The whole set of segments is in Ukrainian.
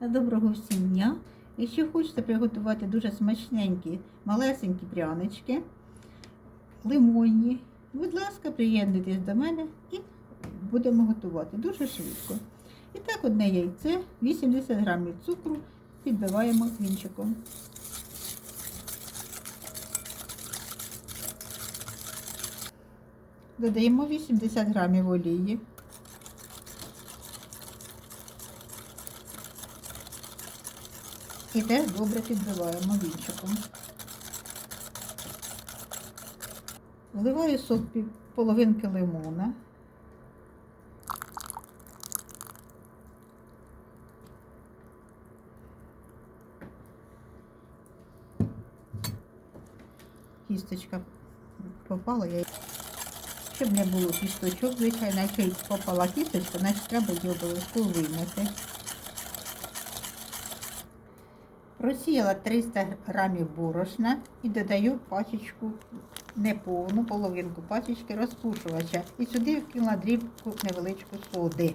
Доброго всім дня! Якщо хочете приготувати дуже смачненькі, малесенькі прянички, лимонні, будь ласка, приєднуйтесь до мене і будемо готувати дуже швидко. І так, одне яйце, 80 грамів цукру підбиваємо вінчиком. Додаємо 80 грамів олії. І теж добре підбиваємо вінчиком. Вливаю сок половинки лимона. Кісточка попала, я... щоб не було кісточок, звичайно, якщо попала кісточка, значить треба її обов'язково вийняти. Просіяла 300 грамів борошна і додаю пачечку неповну, половинку пачечки розпушувача. І сюди вкинула дрібку невеличку соди.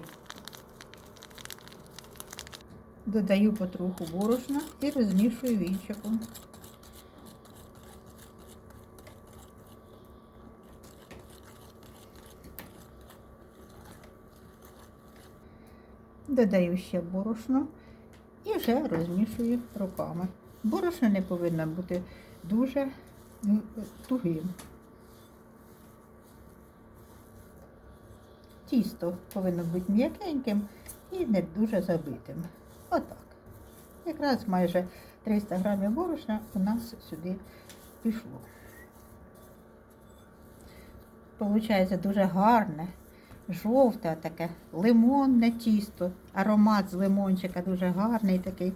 Додаю потроху борошна і розмішую вінчиком. Додаю ще борошно і вже розмішую руками. Борошно не повинно бути дуже тугим. Тісто повинно бути м'якеньким і не дуже забитим. Отак. Якраз майже 300 грамів борошна у нас сюди пішло. Получається дуже гарне, жовте таке, лимонне тісто. Аромат з лимончика дуже гарний такий.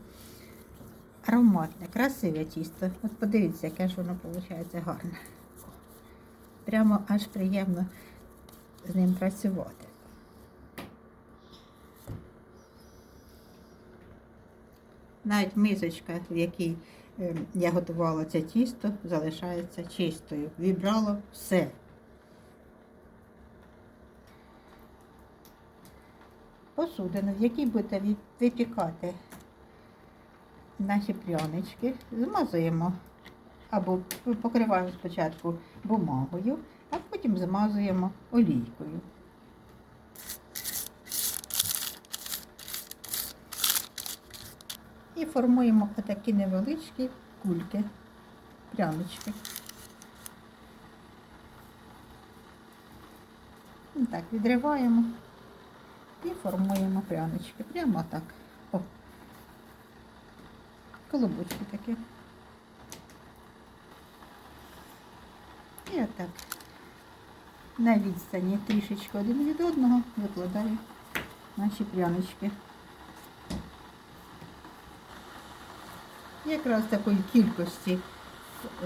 Ароматне, красиве тісто. От подивіться, яке ж воно виходить гарне. Прямо аж приємно з ним працювати. Навіть мисочка, в якій е, я готувала це тісто, залишається чистою. Вібрало все. Посудину, в якій будете випікати наші прянички, змазуємо або покриваємо спочатку бумагою, а потім змазуємо олійкою. І формуємо отакі невеличкі кульки, прянички. І Так, відриваємо і формуємо прянички. Прямо так. О. Колобочки такі. І отак. На відстані трішечки один від одного викладаю наші прянички. Якраз такої кількості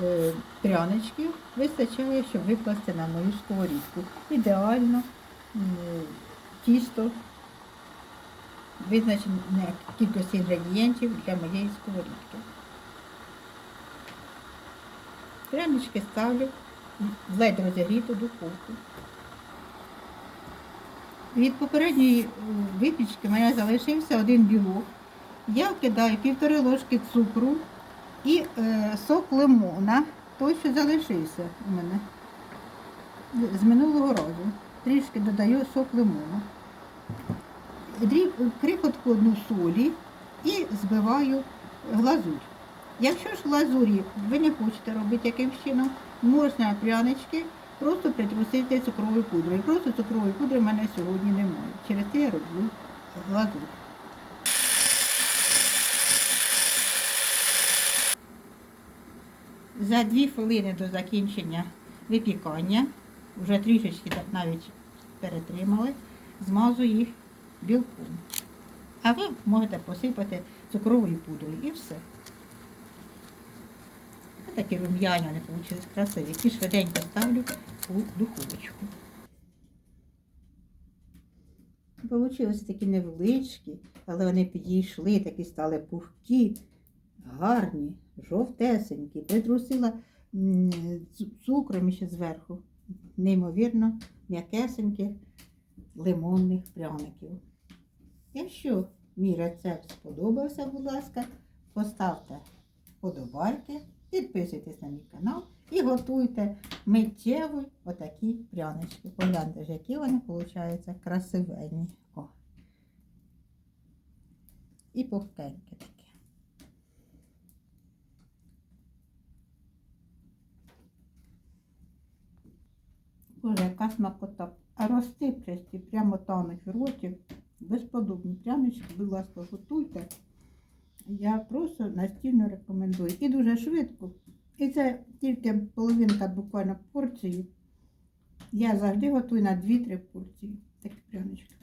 е, пряничків вистачає, щоб викласти на мою сковорідку. Ідеально тісто визначене кількості інгредієнтів для моєї сковорідки. Прянички ставлю в ледь розігріту духовку. Від попередньої е, випічки мене залишився один білок. Я кидаю півтори ложки цукру і е, сок лимона, той, що залишився у мене з минулого разу. Трішки додаю сок лимону. Крихотку одну солі і збиваю глазурь. Якщо ж глазурі ви не хочете робити якимсь чином, можна прянички просто притрусити цукровою пудрою. Просто цукрової пудри в мене сьогодні немає. Через це я роблю глазурь. За дві хвилини до закінчення випікання, вже трішечки навіть перетримали, змазую їх білком. А ви можете посипати цукровою пудрою і все. Ось такі рум'яні вони вийшли красиві. Які швиденько ставлю у духовочку. Получилися такі невеличкі, але вони підійшли, такі стали пухкі, гарні, жовтесенькі. Притрусила цукром ще зверху. Неймовірно, м'якесеньких лимонних пряників. Якщо мій рецепт сподобався, будь ласка, поставте подобайки, підписуйтесь на мій канал і готуйте миттєві отакі прянички. Погляньте ж, які вони виходять красивенні. О. І пухкенькі такі. Боже, яка смакота. А розсипчасті прямо тануть в роті. Безподобні прянички, будь ласка, готуйте. Я просто настільно рекомендую. І дуже швидко. І це тільки половинка буквально порції. Я завжди готую на 2-3 порції такі прянички.